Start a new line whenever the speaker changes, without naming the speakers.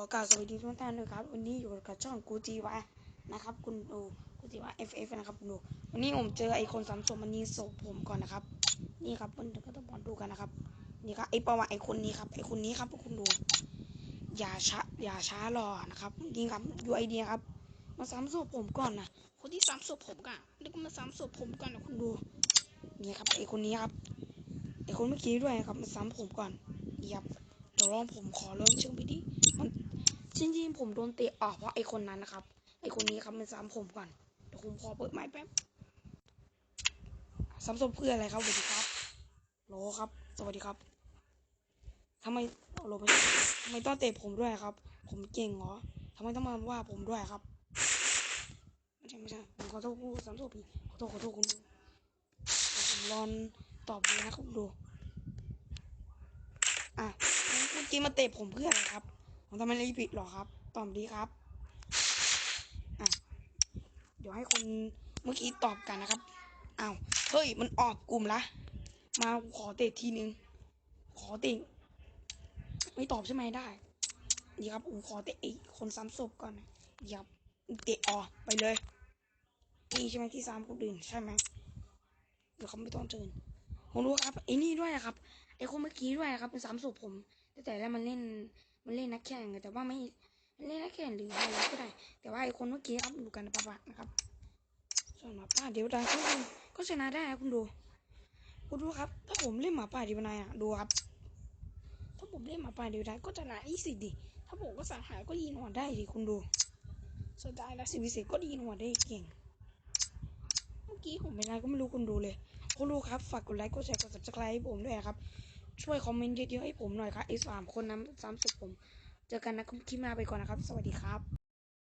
อกราบสวัสดีทุกท่านด้วยครับ วันนี้อยู่กับช่องกูจีวะนะครับ คุณดูกูจีวะ FF นะครับคุณดูวันนี้ผมเจอไอคนสามศพมันยิงศพผมก่อนนะครับ นี่ครับมันก็ต้องบอลดูกันนะครับ นี่ครับไอประวัติไอคนนี้ครับไอคนนี้ครับพวกคุณดู อย่าช้าอย่าช้ารอนะครับยิงครับยูไอเดียครับ มาสามศพผมก่อนนะคนที่สามศพผมก่อนแล้วก็มาสามศพผมก่อนนะคุณดู นี่ครับไอคนนี้ครับไอคนเมื่อกี้ด้วยครับมาซ้ำผมก่อนนี่ครับเดี๋ยวลองผมขอเริ่มเชิงไปดิ จริงๆผมโดนเตะออกเพราะไอคนนั้นนะครับ ไอคนนี้ครับมันซ้ำผมก่อนเดี๋ยวผมขอเปิดไม้แป๊บซ้ำศพเพื่ออะไรครับสวัสดีครับโลครับ สวัสดีครับทำไมโลไม่ทำไมต้องเตะผมด้วยครับ ผมเก่งเหรอทำไมต้องมาว่าผมด้วยครับไม่ใช่ไม่ใช่ผมขอโทษผู้ซ้ำศพพี่ขอโทษขอโทษคุณดูผมรอนตอบดูนะครับดูอะเมื่อกี้มาเตะผมเพื่ออะไรครับ ผมทำไมรีบิดหรอครับตอบดีครับอะเดี๋ยวให้คนเมื่อกี้ตอบกันนะครับอ้าวเฮ้ยมันออกกลุ่มละมาขอเตะทีนึง ขอเตะไม่ตอบใช่ไหมได้ดีครับผมขอเตะไอ้คนซ้ำศพก่อนดีครับเตะออกไปเลยนี่ใช่ไหมที่ซ้ำคนอื่นใช่ไหมเดี๋ยวเขาไม่ต้องเจอผมรู้ครับไอ้นี่ด้วยนะครับไอ้คนเมื่อกี้ด้วยนะครับเป็นสามศพผมแต่แต่แล้วมันเล่น มันเล่นนักแข่งแต่ว่าไม่เล่นนักแข่งหรืออะไรก็ได้ แต่ว่าไอคนเมื่อกี้ครับดูกันประวัตินะครับส่วนหมาป่าเดี๋ยวดาก็ก็ชนะได้นะคุณดูคุณดูครับ ถ้าผมเล่นหมาป่าเดียวนายอะดูครับ ถ้าผมเล่นหมาป่าเดียวดายก็ชนะอีสิดิถ้าผมก็สังหารก็ยิงหัวได้ดิคุณดูสุดท้ายแล้วสิวิเศษก็ยิงหัวได้เก่ง เมื่อกี้ผมเป็นอะไรก็ไม่รู้คุณดูเลยคุณรู้ครับฝากกดไลค์กดแชร์กด subscribe ให้ผมด้วยครับ ช่วยคอมเมนต์เยอะๆให้ผมหน่อยครับไอ้สามคนน้ำสามสิบผม เจอกันนะคลิปหน้าไปก่อนนะครับ สวัสดีครับ